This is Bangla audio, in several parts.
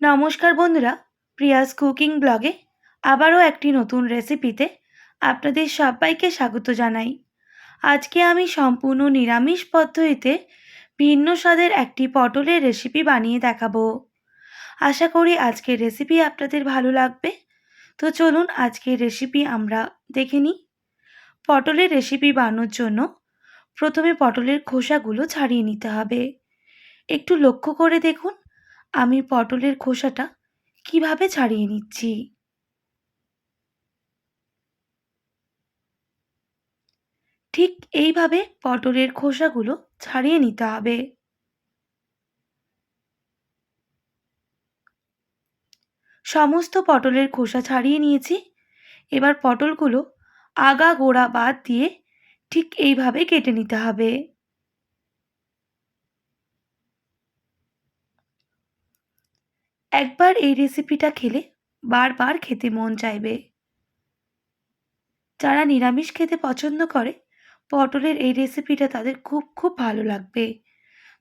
নমস্কার বন্ধুরা, প্রিয়াস কুকিং ব্লগে আবারও একটি নতুন রেসিপিতে আপনাদের সবাইকে স্বাগত জানাই। আজকে আমি সম্পূর্ণ নিরামিষ পদ্ধতিতে ভিন্ন স্বাদের একটি পটলের রেসিপি বানিয়ে দেখাবো। আশা করি আজকের রেসিপি আপনাদের ভালো লাগবে। তো চলুন আজকের রেসিপি আমরা দেখে নিই। পটলের রেসিপি বানানোর জন্য প্রথমে পটলের খোসাগুলো ছাড়িয়ে নিতে হবে। একটু লক্ষ্য করে দেখুন। আমি পটলের খোসাটা কীভাবে ছাড়িয়ে নিচ্ছি? ঠিক এইভাবে পটলের খোসাগুলো ছাড়িয়ে নিতে হবে। সমস্ত পটলের খোসা ছাড়িয়ে নিয়েছি। এবার পটলগুলো আগা গোড়া বাদ দিয়ে ঠিক এইভাবে কেটে নিতে হবে। একবার এই রেসিপিটা খেলে বারবার খেতে মন চাইবে। যারা নিরামিষ খেতে পছন্দ করে, পটলের এই রেসিপিটা তাদের খুব খুব ভালো লাগবে।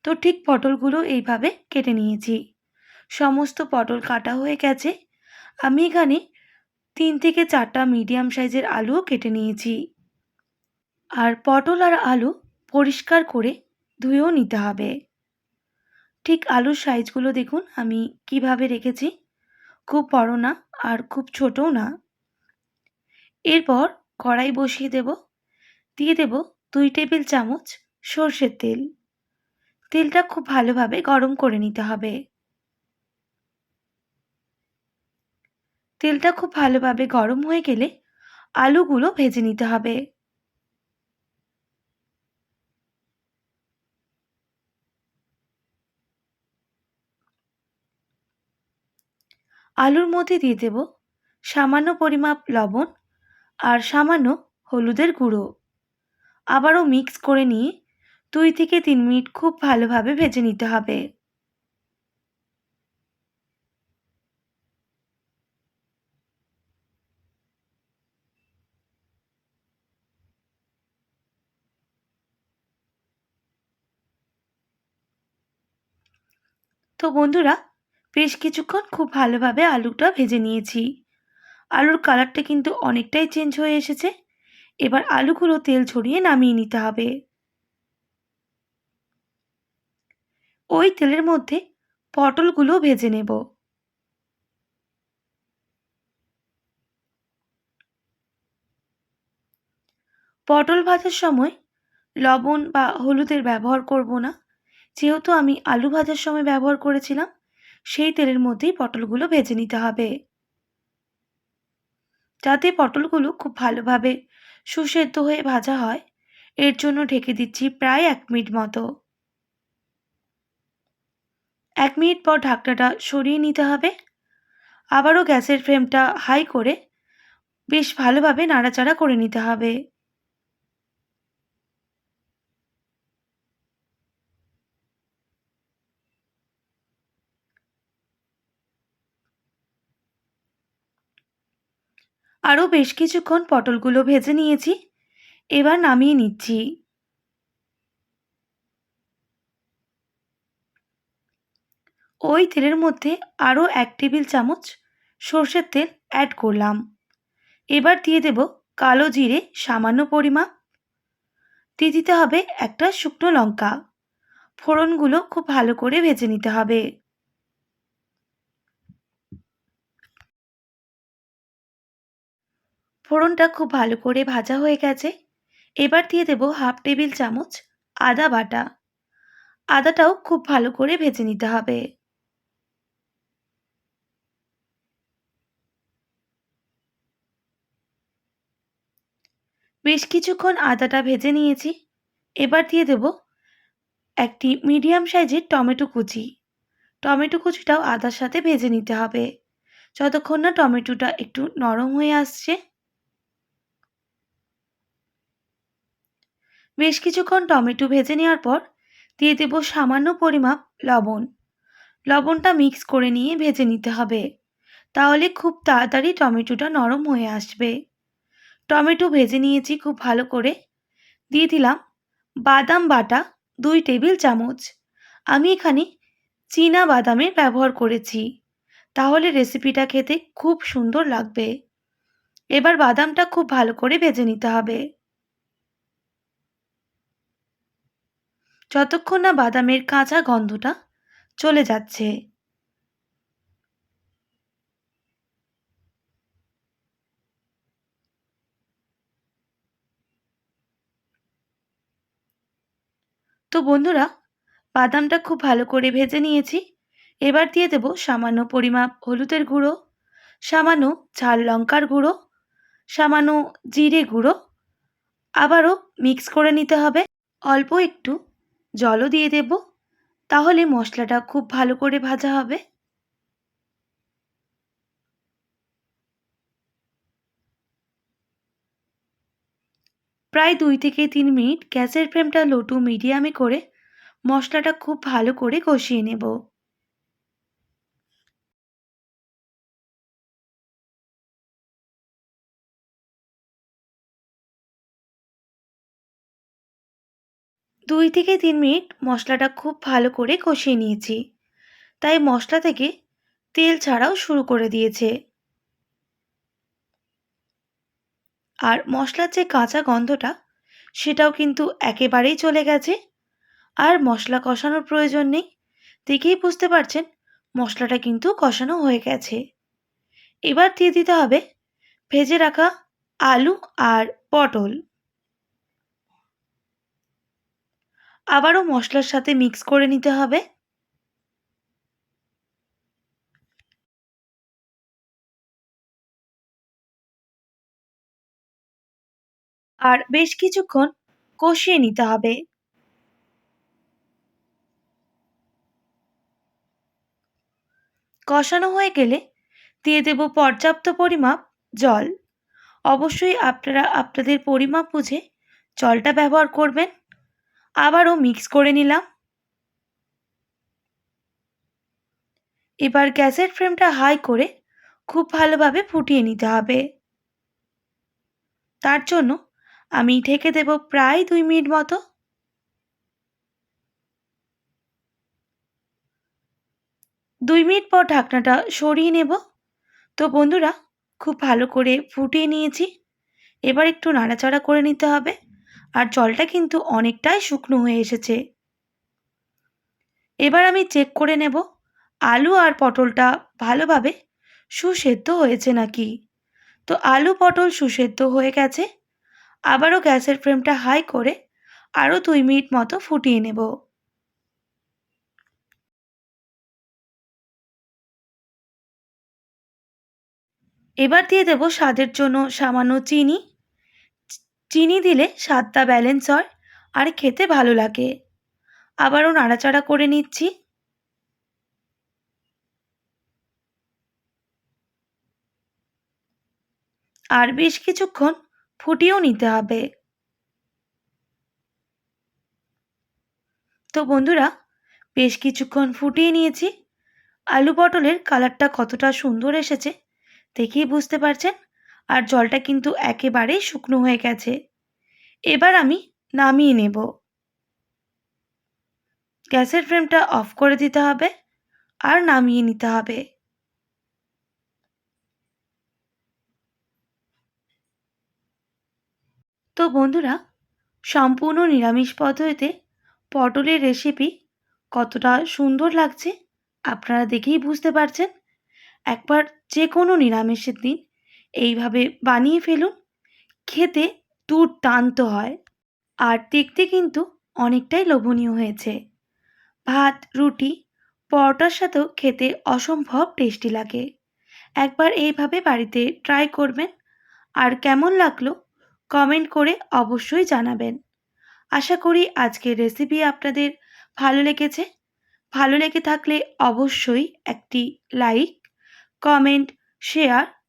তো ঠিক পটলগুলো এইভাবে কেটে নিয়েছি। সমস্ত পটল কাটা হয়ে গেছে। আমি এখানে তিন থেকে চারটা মিডিয়াম সাইজের আলুও কেটে নিয়েছি। আর পটল আর আলু পরিষ্কার করে ধুয়েও নিতে হবে। ঠিক আলুর সাইজগুলো দেখুন, আমি কীভাবে রেখেছি। খুব বড় না, আর খুব ছোটও না। এরপর কড়াই বসিয়ে দেব। দিয়ে দেব দুই টেবিল চামচ সর্ষের তেল। তেলটা খুব ভালোভাবে গরম করে নিতে হবে। তেলটা খুব ভালোভাবে গরম হয়ে গেলে আলুগুলো ভেজে নিতে হবে। আলুর মধ্যে দিয়ে দেব সামান্য পরিমাপ লবণ আর সামান্য হলুদের গুঁড়ো। আবারও মিক্স করে নিয়ে দুই থেকে তিন মিনিট খুব ভালোভাবে ভেজে নিতে হবে। তো বন্ধুরা বেশ কিছুক্ষণ খুব ভালোভাবে আলুটা ভেজে নিয়েছি। আলুর কালারটা কিন্তু অনেকটাই চেঞ্জ হয়ে এসেছে। এবার আলুগুলো তেল ছড়িয়ে নামিয়ে নিতে হবে। ওই তেলের মধ্যে পটলগুলো ভেজে নেব। পটল ভাজার সময় লবণ বা হলুদের ব্যবহার করব না। যেহেতু আমি আলু ভাজার সময় ব্যবহার করেছিলাম সেই তেলের মধ্যেই পটলগুলো ভেজে নিতে হবে। যাতে পটলগুলো খুব ভালোভাবে সুসেদ্ধ হয়ে ভাজা হয়, এর জন্য ঢেকে দিচ্ছি প্রায় এক মিনিট মতো। এক মিনিট পর ঢাকনাটা সরিয়ে নিতে হবে। আবারও গ্যাসের ফ্লেমটা হাই করে বেশ ভালোভাবে নাড়াচাড়া করে নিতে হবে। আরও বেশ কিছুক্ষণ পটলগুলো ভেজে নিয়েছি। এবার নামিয়ে নিচ্ছি। ওই তেলের মধ্যে আরও এক টেবিল চামচ সর্ষের তেল অ্যাড করলাম। এবার দিয়ে দেব কালো জিরে, সামান্য পরিমাণ। দিয়ে দিতে হবে একটা শুকনো লঙ্কা। ফোড়নগুলো খুব ভালো করে ভেজে নিতে হবে। ফোড়নটা খুব ভালো করে ভাজা হয়ে গেছে। এবার দিয়ে দেব হাফ টেবিল চামচ আদা বাটা। আদাটাও খুব ভালো করে ভেজে নিতে হবে। বেশ কিছুক্ষণ আদাটা ভেজে নিয়েছি। এবার দিয়ে দেব একটি মিডিয়াম সাইজের টমেটো কুচি। টমেটো কুচিটাও আদার সাথে ভেজে নিতে হবে। যতক্ষণ না টমেটোটা একটু নরম হয়ে আসছে বেশ কিছুক্ষণ টমেটো ভেজে নেওয়ার পর দিয়ে দেব সামান্য পরিমাপ লবণ। লবণটা মিক্স করে নিয়ে ভেজে নিতে হবে। তাহলে খুব তাড়াতাড়ি টমেটোটা নরম হয়ে আসবে। টমেটো ভেজে নিয়েছি খুব ভালো করে। দিয়ে দিলাম বাদাম বাটা দুই টেবিল চামচ। আমি এখানে চীনা বাদামের ব্যবহার করেছি। তাহলে রেসিপিটা খেতে খুব সুন্দর লাগবে। এবার বাদামটা খুব ভালো করে ভেজে নিতে হবে। যতক্ষণ না বাদামের কাঁচা গন্ধটা চলে যাচ্ছে। তো বন্ধুরা, বাদামটা খুব ভালো করে ভেজে নিয়েছি। এবার দিয়ে দেব সামান্য পরিমাপ হলুদের গুঁড়ো, সামান্য ঝাল লঙ্কার গুঁড়ো, সামান্য জিরে গুঁড়ো। আবারও মিক্স করে নিতে হবে। অল্প একটু জলও দিয়ে দেব। তাহলে মশলাটা খুব ভালো করে ভাজা হবে। প্রায় দুই থেকে তিন মিনিট গ্যাসের ফ্লেমটা লো টু মিডিয়ামে করে মশলাটা খুব ভালো করে কষিয়ে নেব। দুই থেকে তিন মিনিট মশলাটা খুব ভালো করে কষিয়ে নিয়েছি। তাই মশলা থেকে তেল ছাড়াও শুরু করে দিয়েছে। আর মশলার যে কাঁচা গন্ধটা, সেটাও কিন্তু একেবারেই চলে গেছে। আর মশলা কষানোর প্রয়োজন নেই। দেখেই বুঝতে পারছেন মশলাটা কিন্তু কষানো হয়ে গেছে। এবার দিয়ে দিতে হবে ভেজে রাখা আলু আর পটল। আবারও মশলার সাথে মিক্স করে নিতে হবে। আর বেশ কিছুক্ষণ কষিয়ে নিতে হবে। কষানো হয়ে গেলে দিয়ে দেব পর্যাপ্ত পরিমাপ জল। অবশ্যই আপনারা আপনাদের পরিমাপ বুঝে জলটা ব্যবহার করবেন। আবারও মিক্স করে নিলাম। এবার গ্যাসের ফ্লেমটা হাই করে খুব ভালোভাবে ফুটিয়ে নিতে হবে। তার জন্য আমি ঢেকে দেব প্রায় দুই মিনিট মতো। দুই মিনিট পর ঢাকনাটা সরিয়ে নেব। তো বন্ধুরা, খুব ভালো করে ফুটিয়ে নিয়েছি। এবার একটু নাড়াচাড়া করে নিতে হবে। আর জলটা কিন্তু অনেকটাই শুকনো হয়ে এসেছে। এবার আমি চেক করে নেব, আলু আর পটলটা ভালোভাবে সুসেদ্ধ হয়েছে নাকি? তো আলু পটল সুসেদ্ধ হয়ে গেছে, আবারও গ্যাসের ফ্লেমটা হাই করে আরও দুই মিনিট মতো ফুটিয়ে নেব। এবার দিয়ে দেব স্বাদের জন্য সামান্য চিনি চিনি দিলে স্বাদটা ব্যালেন্স হয় আর খেতে ভালো লাগে। আবারও নাড়াচাড়া করে নিচ্ছি। আর বেশ কিছুক্ষণ ফুটিয়েও নিতে হবে। তো বন্ধুরা, বেশ কিছুক্ষণ ফুটিয়ে নিয়েছি। আলু পটলের কালারটা কতটা সুন্দর এসেছে, দেখেই বুঝতে পারছেন? আর জলটা কিন্তু একেবারেই শুকনো হয়ে গেছে। এবার আমি নামিয়ে নেব। গ্যাসের ফ্লেমটা অফ করে দিতে হবে আর নামিয়ে নিতে হবে। তো বন্ধুরা, সম্পূর্ণ নিরামিষ পদ্ধতিতে পটলের রেসিপি কতটা সুন্দর লাগছে আপনারা দেখেই বুঝতে পারছেন। একবার যে কোনো নিরামিষের দিন এইভাবে বানিয়ে ফেলুন। খেতে দুর্দান্ত হয় আর দেখতে কিন্তু অনেকটাই লোভনীয় হয়েছে। ভাত, রুটি, পরোটার সাথেও খেতে অসম্ভব টেস্টি লাগে। একবার এইভাবে বাড়িতে ট্রাই করবেন আর কেমন লাগল কমেন্ট করে অবশ্যই জানাবেন। আশা করি আজকের রেসিপি আপনাদের ভালো লেগেছে। ভালো লেগে থাকলে অবশ্যই একটি like, comment, share